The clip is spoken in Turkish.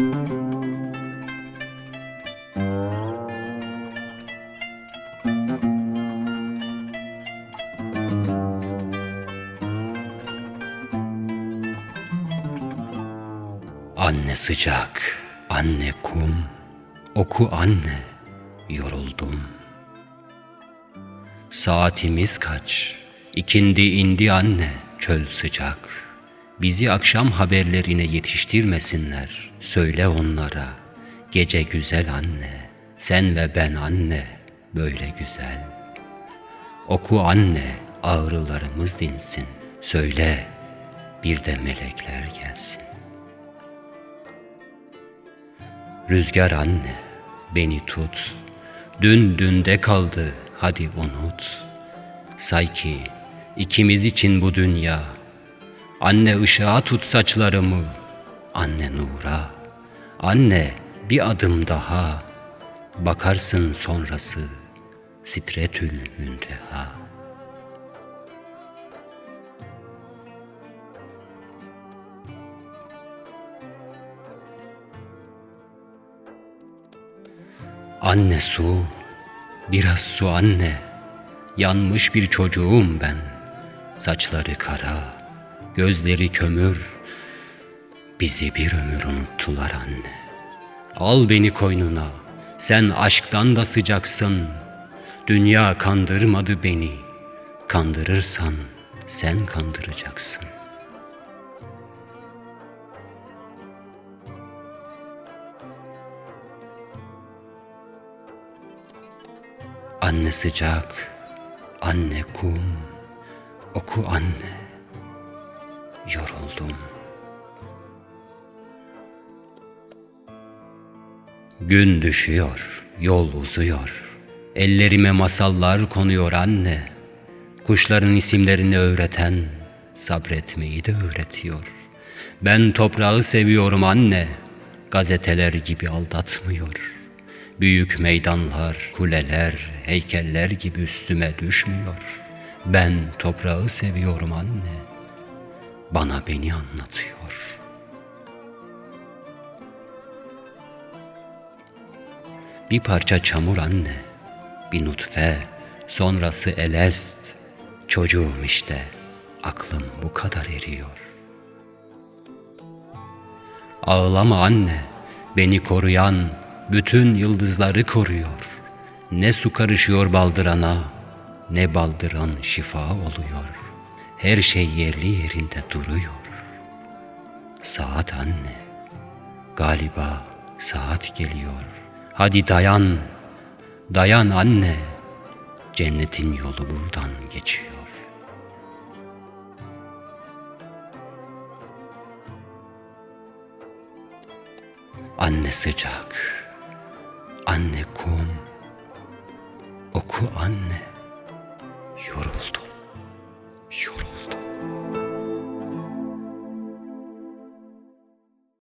Anne sıcak, anne kum, oku anne, yoruldum. Saatimiz kaç, ikindi indi anne, çöl sıcak.'' Bizi akşam haberlerine yetiştirmesinler, söyle onlara. Gece güzel anne, sen ve ben anne, böyle güzel. Oku anne, ağrılarımız dinsin. Söyle, bir de melekler gelsin. Rüzgar anne, beni tut. Dün dünde kaldı, hadi unut. Say ki ikimiz için bu dünya. Anne ışığa tut saçlarımı. Anne nura. Anne bir adım daha. Bakarsın sonrası. Sitretül münteha. Anne su, biraz su anne. Yanmış bir çocuğum ben. Saçları kara, gözleri kömür. Bizi bir ömür unuttular anne. Al beni koynuna, sen aşktan da sıcaksın. Dünya kandırmadı beni. Kandırırsan sen kandıracaksın. Anne sıcak, anne kum, oku anne, yoruldum. Gün düşüyor, yol uzuyor, ellerime masallar konuyor anne. Kuşların isimlerini öğreten, sabretmeyi de öğretiyor. Ben toprağı seviyorum anne, gazeteler gibi aldatmıyor.'' Büyük meydanlar, kuleler, heykeller gibi üstüme düşmüyor. Ben toprağı seviyorum anne. Bana beni anlatıyor. Bir parça çamur anne, bir nutfe, sonrası elest. Çocuğum işte, aklım bu kadar eriyor. Ağlama anne, beni koruyan, bütün yıldızları koruyor. Ne su karışıyor baldırana, ne baldıran şifa oluyor. Her şey yerli yerinde duruyor. Saat anne, galiba saat geliyor. Hadi dayan, dayan anne. Cennetin yolu buradan geçiyor. Anne sıcak, Anne kum, oku anne.